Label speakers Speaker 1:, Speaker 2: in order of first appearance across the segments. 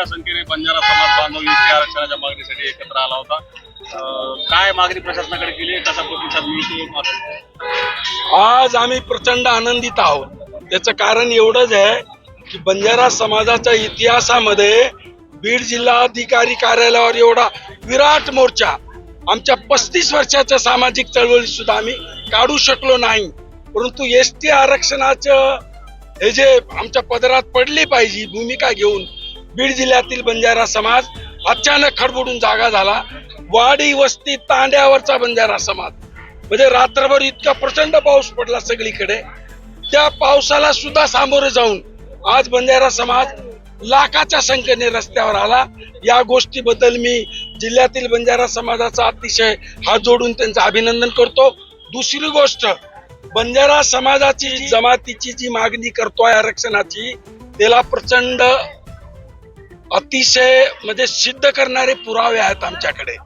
Speaker 1: मोठ्या संख्येने बंजारा समाज बांधव युती आरक्षणाच्या मागणीसाठी एकत्र आला होता. काय मागणी प्रशासनाकडे केली? कसा प्रतिसाद मिळतो?
Speaker 2: आज आम्ही प्रचंड आनंदित आहोत. त्याचं कारण एवढंच आहे की बंजारा समाजाच्या इतिहासामध्ये बीड जिल्हाधिकारी कार्यालयावर एवढा विराट मोर्चा आमच्या पस्तीस वर्षाच्या सामाजिक चळवळी सुद्धा आम्ही काढू शकलो नाही. परंतु एस टी आरक्षणाचं हे जे आमच्या पदरात पडली पाहिजे भूमिका घेऊन बीड जिल्ह्यातील बंजारा समाज अचानक खडबडून जागा झाला. वाडी वस्ती तांड्यावरचा बंजारा समाज. म्हणजे रात्रभर इतका प्रचंड पाऊस पडला सगळीकडे. त्या पावसाला सुद्धा सामोरे जाऊन आज बंजारा समाज लाखाच्या संख्येने रस्त्यावर आला. या गोष्टीबद्दल मी जिल्ह्यातील बंजारा समाजाचा अतिशय हात जोडून त्यांचं अभिनंदन करतो. दुसरी गोष्ट बंजारा समाजाची जमातीची जी मागणी करतोय आरक्षणाची त्याला प्रचंड अतिशय म्हणजे सिद्ध करणारे पुरावे आहेत आमच्याकडे.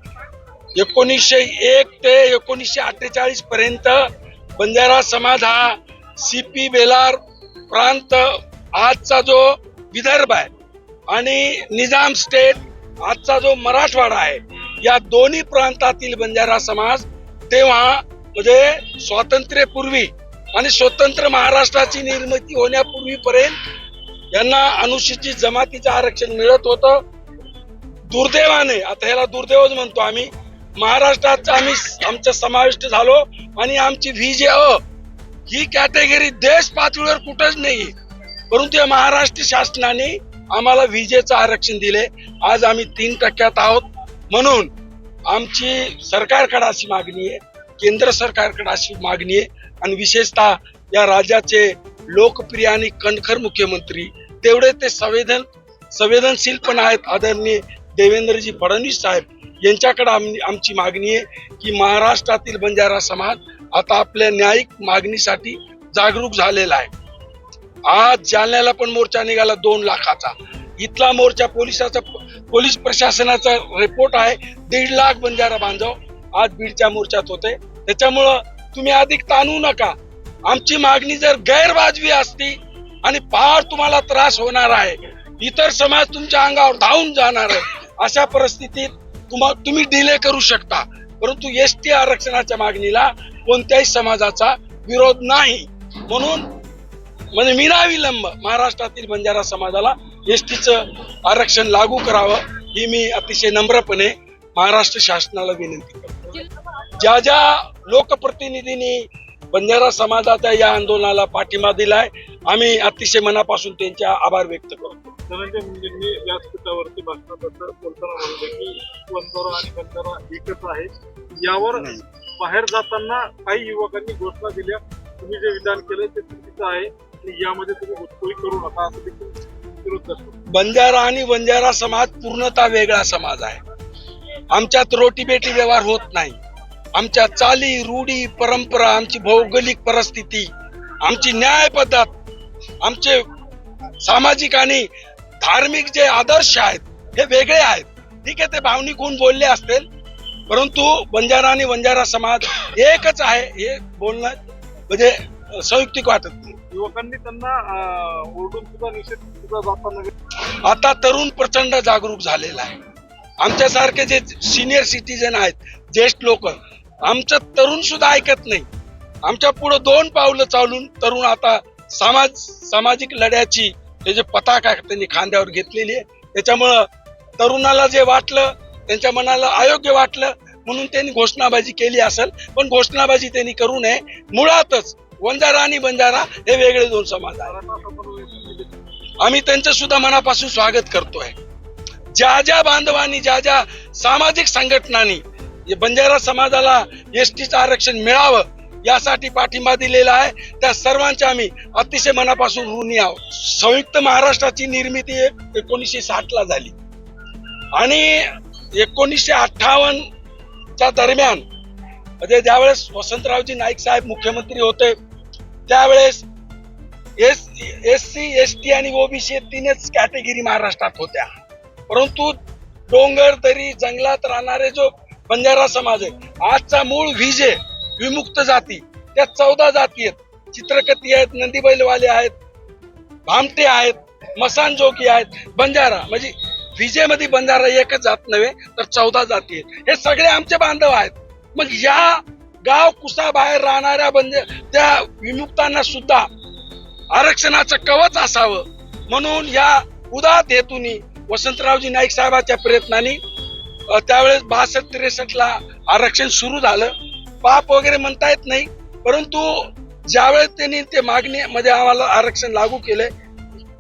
Speaker 2: एकोणीसशे एक ते एकोणीसशे अठ्ठेचाळीस पर्यंत बंजारा समाज हा सीपी बेलार प्रांत आजचा जो विदर्भ आहे आणि निजाम स्टेट आजचा जो मराठवाडा आहे या दोन्ही प्रांतातील बंजारा समाज तेव्हा म्हणजे स्वातंत्र्यपूर्वी आणि स्वतंत्र महाराष्ट्राची निर्मिती होण्यापूर्वीपर्यंत यांना अनुसूचित जमातीचं आरक्षण मिळत होतं. दुर्दैवाने आता ह्याला दुर्दैवच म्हणतो आम्ही. महाराष्ट्रात आम्ही आमचं समाविष्ट झालो आणि आमची व्ही जे अ ही कॅटेगरी देश पातळीवर कुठंच नाही. परंतु या महाराष्ट्र शासनाने आम्हाला विजेचं आरक्षण दिले. आज आम्ही तीन टक्क्यात आहोत. म्हणून आमची सरकारकडे अशी मागणी आहे केंद्र सरकारकडे अशी मागणी आहे. आणि विशेषतः या राज्याचे लोकप्रिय आणि कणखर मुख्यमंत्री. तेवढे ते संवेदन संवेदनशील पण आहेत आदरणीय देवेंद्रजी फडणवीस साहेब. यांच्याकडे आम- आमची मागणी आहे की महाराष्ट्रातील बंजारा समाज आता आपल्या न्यायिक मागणीसाठी जागरूक झालेला आहे. आज जालन्याला पण मोर्चा निघाला दोन लाखाचा. इथला मोर्चा पोलिसाचा पोलीस प्रशासनाचा रिपोर्ट आहे. दीड लाख बंजारा बांधव आज बीडच्या मोर्चात होते. त्याच्यामुळं तुम्ही अधिक ताणू नका. आमची मागणी जर गैरवाजवी असती आणि फार तुम्हाला त्रास होणार आहे इतर समाज तुमच्या अंगावर धावून जाणार आहे अशा परिस्थितीत तुम्हा तुम्ही डिले करू शकता. परंतु एस टी आरक्षणाच्या मागणीला कोणत्याही समाजाचा विरोध नाही. म्हणून म्हणजे विनाविलंब महाराष्ट्रातील बंजारा समाजाला एस टीचं आरक्षण लागू करावं ही मी अतिशय नम्रपणे महाराष्ट्र शासनाला विनंती करतो. ज्या ज्या लोकप्रतिनिधींनी बंजारा समाजाच्या या आंदोलनाला पाठिंबा दिलाय. आम्ही अतिशय मनापासून त्यांचे आभार व्यक्त करतो.
Speaker 3: धनंजय मुंडेंनी व्यासपीठावरती भाषणाबद्दल बोलताना म्हणले की वंजारा आणि बंजारा एकच आहे. यावर बाहेर जाताना काही युवकांनी घोषणा दिल्या. तुम्ही जे विधान केलंय ते चुकीचं आहे आणि यामध्ये तुम्ही घुसखोरी करू नका असं देखील विरोध
Speaker 2: बंजारा आणि बंजारा समाज पूर्णतः वेगळा समाज आहे. आमच्यात रोटी बेटी व्यवहार होत नाही. आमच्या चाली रूढी परंपरा आमची भौगोलिक परिस्थिती आमची न्याय पद्धत आमचे सामाजिक आणि धार्मिक जे आदर्श आहेत हे वेगळे आहेत. ठीक आहे ते भावनिक होऊन बोलले असतील. परंतु बंजारा आणि बंजारा समाज एकच आहे हे बोलणं म्हणजे संयुक्तिक वाटत नाही.
Speaker 3: युवकांनी त्यांना ओरडून सुद्धा निषेध
Speaker 2: आता तरुण प्रचंड जागरूक झालेला आहे. आमच्यासारखे जे सिनियर सिटीजन आहेत ज्येष्ठ लोक आमचं तरुण सुद्धा ऐकत नाही. आमच्या पुढे दोन पावलं चालून तरुण आता समाज सामाजिक लढ्याची हे जे पताका त्यांनी खांद्यावर घेतलेली आहे त्याच्यामुळं तरुणाला जे वाटलं त्यांच्या मनाला अयोग्य वाटलं म्हणून त्यांनी घोषणाबाजी केली असेल पण घोषणाबाजी त्यांनी करू नये. मुळातच वंजारा आणि बंजारा हे वेगळे दोन समाज आहेत. आम्ही त्यांचं सुद्धा मनापासून स्वागत करतोय. ज्या ज्या बांधवांनी ज्या ज्या सामाजिक संघटनांनी बंजारा समाजाला एस टीचं आरक्षण मिळावं यासाठी पाठिंबा दिलेला आहे. त्या सर्वांच्या आम्ही अतिशय मनापासून ऋणी आहोत. संयुक्त महाराष्ट्राची निर्मिती एकोणीसशे साठ ला झाली. आणि एकोणीसशे अठ्ठावन्न च्या दरम्यान म्हणजे ज्यावेळेस वसंतरावजी नाईक साहेब मुख्यमंत्री होते त्यावेळेस S S C S T आणि ओबीसी तीनच कॅटेगरी महाराष्ट्रात होत्या. परंतु डोंगर दरी जंगलात राहणारे जो बंजारा समाज आहे. आजचा मूळ विजे विमुक्त जाती. त्या चौदा जाती आहेत. चित्रकती आहेत नंदीबैलवाले आहेत भामटे आहेत मसान जोगी आहेत. बंजारा म्हणजे विजेमध्ये बंजारा एकच जात नव्हे तर चौदा जाती आहेत. हे सगळे आमचे बांधव आहेत. मग या गाव कुसाबाहेर राहणाऱ्या बंज त्या विमुक्तांना सुद्धा आरक्षणाचं कवच असावं. म्हणून या उदात हेतूनी वसंतरावजी नाईक साहेबाच्या प्रयत्नांनी त्यावेळेस बासष्ट त्रेसष्ट ला आरक्षण सुरू झालं. पाप वगैरे म्हणता येत नाही परंतु ज्यावेळेस त्यांनी ते मागणीमध्ये आम्हाला आरक्षण लागू केलंय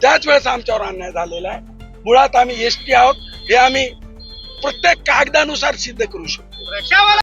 Speaker 2: त्याच वेळेस आमच्यावर अन्याय झालेला आहे. मुळात आम्ही एस टी आहोत हे आम्ही प्रत्येक कागदानुसार सिद्ध करू शकतो.